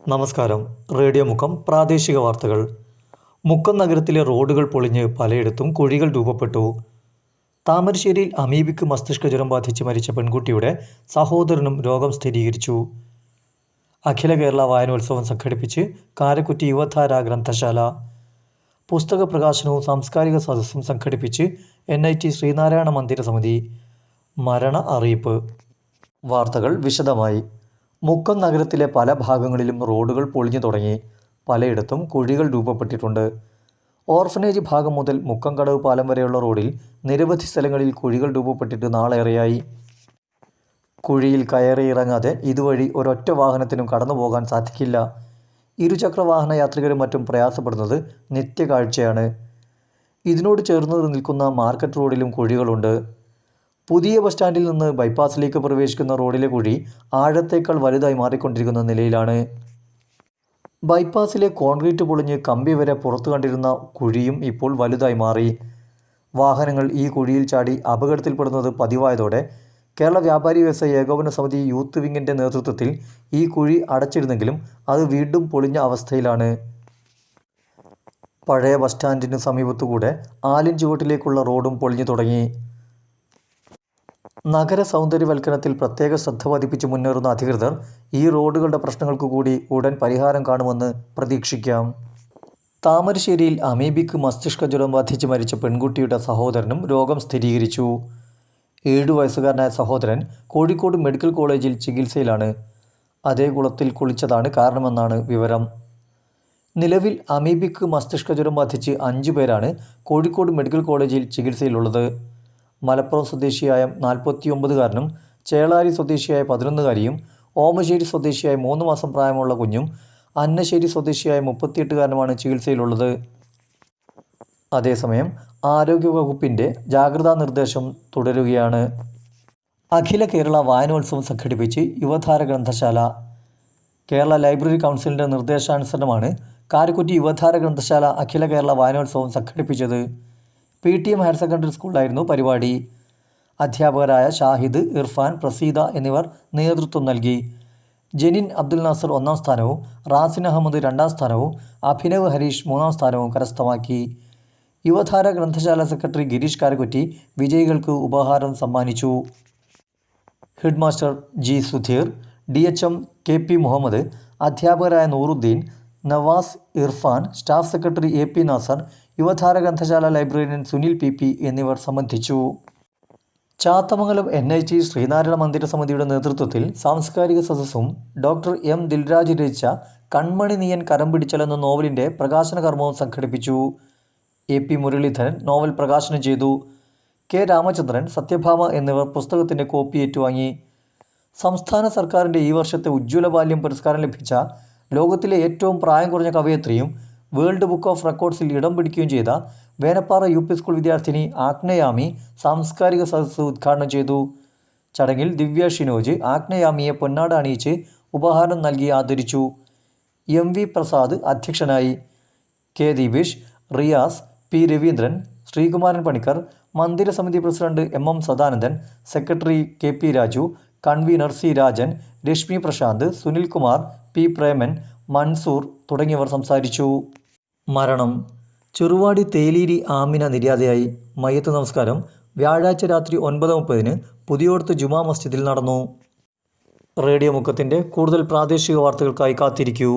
നമസ്കാരം. റേഡിയോ മുഖം പ്രാദേശിക വാർത്തകൾ. മുക്കം നഗരത്തിലെ റോഡുകൾ പൊളിഞ്ഞ് പലയിടത്തും കുഴികൾ രൂപപ്പെട്ടു. താമരശ്ശേരിയിൽ അമീബിക്ക് മസ്തിഷ്ക ജ്വരം ബാധിച്ച് മരിച്ച പെൺകുട്ടിയുടെ സഹോദരനും രോഗം സ്ഥിരീകരിച്ചു. അഖില കേരള വായനോത്സവം സംഘടിപ്പിച്ച് കാരക്കുറ്റി യുവധാര ഗ്രന്ഥശാല. പുസ്തക പ്രകാശനവും സാംസ്കാരിക സദസ്സും സംഘടിപ്പിച്ച് എൻ ഐ ടി ശ്രീനാരായണ മന്ദിര സമിതി മരണ അറിയിപ്പ്. വാർത്തകൾ വിശദമായി. മുക്കം നഗരത്തിലെ പല ഭാഗങ്ങളിലും റോഡുകൾ പൊളിഞ്ഞു തുടങ്ങി. പലയിടത്തും കുഴികൾ രൂപപ്പെട്ടിട്ടുണ്ട്. ഓർഫനേജ് ഭാഗം മുതൽ മുക്കം കടവ് പാലം വരെയുള്ള റോഡിൽ നിരവധി സ്ഥലങ്ങളിൽ കുഴികൾ രൂപപ്പെട്ടിട്ട് നാളേറെയായി. കുഴിയിൽ കയറി ഇറങ്ങാതെ ഇതുവഴി ഒരൊറ്റ വാഹനത്തിനും കടന്നു പോകാൻ സാധിക്കില്ല. ഇരുചക്ര വാഹന യാത്രികരും മറ്റും പ്രയാസപ്പെടുന്നത് നിത്യകാഴ്ചയാണ്. ഇതിനോട് ചേർന്ന് നിൽക്കുന്ന മാർക്കറ്റ് റോഡിലും കുഴികളുണ്ട്. പുതിയ ബസ് സ്റ്റാൻഡിൽ നിന്ന് ബൈപ്പാസിലേക്ക് പ്രവേശിക്കുന്ന റോഡിലെ കുഴി ആഴത്തേക്കാൾ വലുതായി മാറിക്കൊണ്ടിരിക്കുന്ന നിലയിലാണ്. ബൈപ്പാസിലെ കോൺക്രീറ്റ് പൊളിഞ്ഞ് കമ്പി വരെ പുറത്തു കണ്ടിരുന്ന കുഴിയും ഇപ്പോൾ വലുതായി മാറി. വാഹനങ്ങൾ ഈ കുഴിയിൽ ചാടി അപകടത്തിൽപ്പെടുന്നത് പതിവായതോടെ കേരള വ്യാപാരി വ്യവസായ ഏകോപന സമിതി യൂത്ത് വിങ്ങിന്റെ നേതൃത്വത്തിൽ ഈ കുഴി അടച്ചിരുന്നെങ്കിലും അത് വീണ്ടും പൊളിഞ്ഞ അവസ്ഥയിലാണ്. പഴയ ബസ് സ്റ്റാൻഡിന് സമീപത്തുകൂടെ ആലിൻ ചുവട്ടിലേക്കുള്ള റോഡും പൊളിഞ്ഞു തുടങ്ങി. നഗര സൗന്ദര്യവൽക്കരണത്തിൽ പ്രത്യേക ശ്രദ്ധ പതിപ്പിച്ച് മുന്നേറുന്ന അധികൃതർ ഈ റോഡുകളുടെ പ്രശ്നങ്ങൾക്ക് കൂടി ഉടൻ പരിഹാരം കാണുമെന്ന് പ്രതീക്ഷിക്കാം. താമരശ്ശേരിയിൽ അമീബിക്ക് മസ്തിഷ്ക ജ്വരം ബാധിച്ച് മരിച്ച പെൺകുട്ടിയുടെ സഹോദരനും രോഗം സ്ഥിരീകരിച്ചു. ഏഴു വയസ്സുകാരനായ സഹോദരൻ കോഴിക്കോട് മെഡിക്കൽ കോളേജിൽ ചികിത്സയിലാണ്. അതേ കുളത്തിൽ കുളിച്ചതാണ് കാരണമെന്നാണ് വിവരം. നിലവിൽ അമീബിക്ക് മസ്തിഷ്ക ജ്വരം ബാധിച്ച് അഞ്ചു പേരാണ് കോഴിക്കോട് മെഡിക്കൽ കോളേജിൽ ചികിത്സയിലുള്ളത്. മലപ്പുറം സ്വദേശിയായ നാൽപ്പത്തിയൊമ്പതുകാരനും ചേളാരി സ്വദേശിയായ പതിനൊന്നുകാരിയും ഓമശ്ശേരി സ്വദേശിയായ മൂന്ന് മാസം പ്രായമുള്ള കുഞ്ഞും അന്നശ്ശേരി സ്വദേശിയായ മുപ്പത്തിയെട്ടുകാരനുമാണ് ചികിത്സയിലുള്ളത്. അതേസമയം ആരോഗ്യവകുപ്പിന്റെ ജാഗ്രതാ നിർദ്ദേശം തുടരുകയാണ്. അഖില കേരള വായനോത്സവം സംഘടിപ്പിച്ച് യുവധാര ഗ്രന്ഥശാല കേരള ലൈബ്രറി കൗൺസിലിന്റെ നിർദ്ദേശാനുസരണമാണ് കാരക്കുറ്റി യുവധാര ഗ്രന്ഥശാല അഖില കേരള വായനോത്സവം സംഘടിപ്പിച്ചത്. P T M higher secondary സ്കൂളിലായിരുന്നു പരിപാടി. അധ്യാപകരായ ഷാഹിദ് ഇർഫാൻ പ്രസീദ എന്നിവർ നേതൃത്വം നൽകി. ജെനിൻ അബ്ദുൽ നാസർ ഒന്നാം സ്ഥാനവും റാസിൻ അഹമ്മദ് രണ്ടാം സ്ഥാനവും അഭിനവ് ഹരീഷ് മൂന്നാം സ്ഥാനവും കരസ്ഥമാക്കി. യുവധാര ഗ്രന്ഥശാല സെക്രട്ടറി ഗിരീഷ് കാരക്കുറ്റി വിജയികൾക്ക് ഉപഹാരം സമ്മാനിച്ചു. Headmaster G Sudheer D H M K P Muhammad അധ്യാപകരായ Nooruddeen Navas Irfan staff secretary A P Nasar Yuvadhara ഗ്രന്ഥശാല ലൈബ്രേറിയൻ സുനിൽ പി പി എന്നിവർ സംബന്ധിച്ചു. Chathamangalam N I T Sreenarayana മന്ദിര സമിതിയുടെ നേതൃത്വത്തിൽ സാംസ്കാരിക സദസ്സും ഡോക്ടർ എം ദിൽരാജ് രചിച്ച കൺമണി നീയൻ കരം പിടിച്ചൽ എന്ന നോവലിന്റെ പ്രകാശന കർമ്മവും സംഘടിപ്പിച്ചു. എ പി മുരളീധരൻ നോവൽ പ്രകാശനം ചെയ്തു. കെ രാമചന്ദ്രൻ സത്യഭാമ എന്നിവർ പുസ്തകത്തിന്റെ കോപ്പി ഏറ്റുവാങ്ങി. സംസ്ഥാന സർക്കാരിന്റെ ഈ വർഷത്തെ ഉജ്ജ്വല ബാല്യം പുരസ്കാരം ലഭിച്ച ലോകത്തിലെ ഏറ്റവും പ്രായം കുറഞ്ഞ കവയത്രിയും വേൾഡ് ബുക്ക് ഓഫ് റെക്കോർഡ്സിൽ ഇടം പിടിക്കുകയും ചെയ്ത വേനപ്പാറ യു പി സ്കൂൾ വിദ്യാർത്ഥിനി ആഗ്നയാമി സാംസ്കാരിക സദസ്സ് ഉദ്ഘാടനം ചെയ്തു. ചടങ്ങിൽ ദിവ്യ ഷിനോജ് ആഗ്നയാമിയെ പൊന്നാട അണിയിച്ച് ഉപഹാരം നൽകി ആദരിച്ചു. എം വി പ്രസാദ് അധ്യക്ഷനായി. K Deepesh Riyas P Raveendran Sreekumaran Panicker മന്ദിരസമിതി president M M Sadanandan secretary K P Raju convener C Rajan Rashmi Prashanth Sunilkumar P Preman Mansoor തുടങ്ങിയവർ സംസാരിച്ചു. മരണം. ചെറുവാടി തേലീരി ആമിന നിര്യാതയായി. മയ്യത്ത് നമസ്കാരം. വ്യാഴാഴ്ച രാത്രി ഒൻപത് മുപ്പതിന് പുതിയോടത്ത് ജുമാ മസ്ജിദിൽ നടന്നു. റേഡിയോ മുക്കത്തിന്റെ കൂടുതൽ പ്രാദേശിക വാർത്തകൾക്കായി കാത്തിരിക്കൂ.